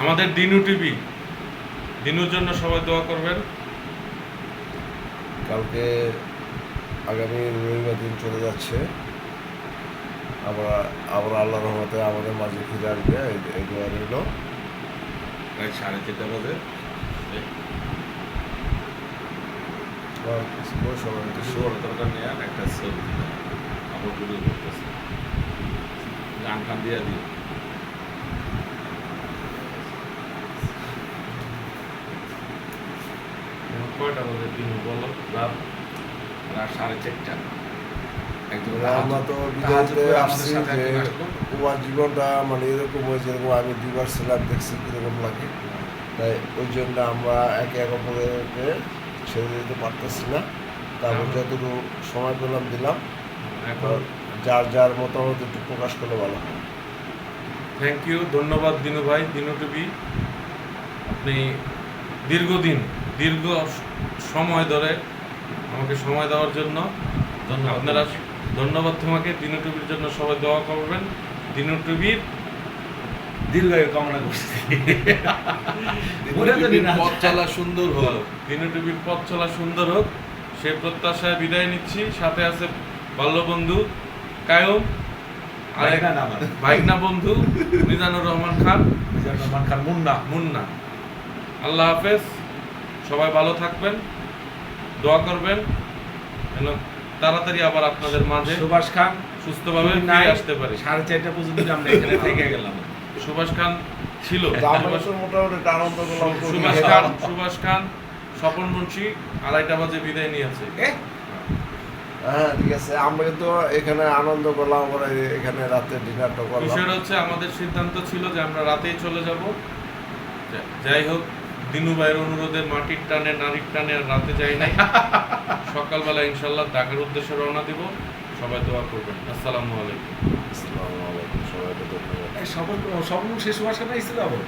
আমাদের দিনু টিভি। দিনুর জন্য সবাই দোয়া করবেন। কালকে আগামী রবিবার দিন চলে যাচ্ছে। আমরা আবার আল্লাহ রহমতে আমাদের মাঝে ফিরে আসবে। এই- দোয়া রইল। প্রায় সাড়ে চারটা বাজে। আর কিছু বল, সবাই একটু কিছু শুভ। বড় দরকার নেই আর একটা দিলাম আবার করতেছে। গান টান দিয়ে দিই এখন কয়টা বাজে দিনু বলো? রাত রাত সাড়ে চারটা। জীবনটা মানে এরকম হয়েছে যেরকম আমি দুবার ছিলাম দেখছি কীরকম লাগে। তাই ওই জন্য আমরা একে এক অপরকে ছেড়ে দিতে পারতেছি না। তারপর যতটুকু সময় পেলাম দিলাম। এখন? যার যার মতামত একটু প্রকাশ করলে ভালো হয়। থ্যাংক ইউ ধন্যবাদ দিনু ভাই দিনু টিভি আপনি দীর্ঘদিন দীর্ঘ সময় ধরে আমাকে সময় দেওয়ার জন্য ধন্যবাদ। আপনারা ধন্যবাদ তোমাকে। দিনু টিভির জন্য সবাই দোয়া করবেন। দিনু টিভির দীর্ঘায়ু কামনা করছি। পথ চলা সুন্দর হোক। দিনু টিভির পথ চলা সুন্দর হোক। সে প্রত্যাশায় বিদায় নিচ্ছি। সাথে আছে বাল্যবন্ধু কায়ম। ভাইগনা বন্ধু মিজানুর রহমান খান। মিজানুর রহমান খান মুন্না। মুন্না। আল্লাহ হাফেজ। সবাই ভালো থাকবেন দোয়া করবেন যেন তাড়াতাড়ি আবার আপনাদের মাঝে সুভাষ খান সুস্থভাবে নাই, আসতে পারি। সাড়ে চারটা পর্যন্ত আমরা এখানে থেকে গেলাম। সুভাষ খান ছিল। সুভাষ খান সুভাষ খান স্বপন মুন্সি আড়াইটা বাজে বিদায় নিয়েছে। হ্যাঁ ঠিক আছে। আমরা কিন্তু এখানে আনন্দ করলাম আমরা এখানে রাতে ডিনারটা করলাম। বিষয়টা হচ্ছে আমাদের সিদ্ধান্ত ছিল যে আমরা রাতেই চলে যাব। যাই হোক দিনু ভাইয়ের অনুরোধে মাটির টানে নারীর টানে আর রাতে যাই নাই। সকালবেলা ইনশাল্লাহ ঢাকার উদ্দেশ্যে রওনা দিব। সবাই দোয়া করবেন। আসসালামু আলাইকুম। আসসালামু আলাইকুম। সবাইকে ধন্যবাদ সব শেষ হওয়ার সাথে এসেছিল আবার?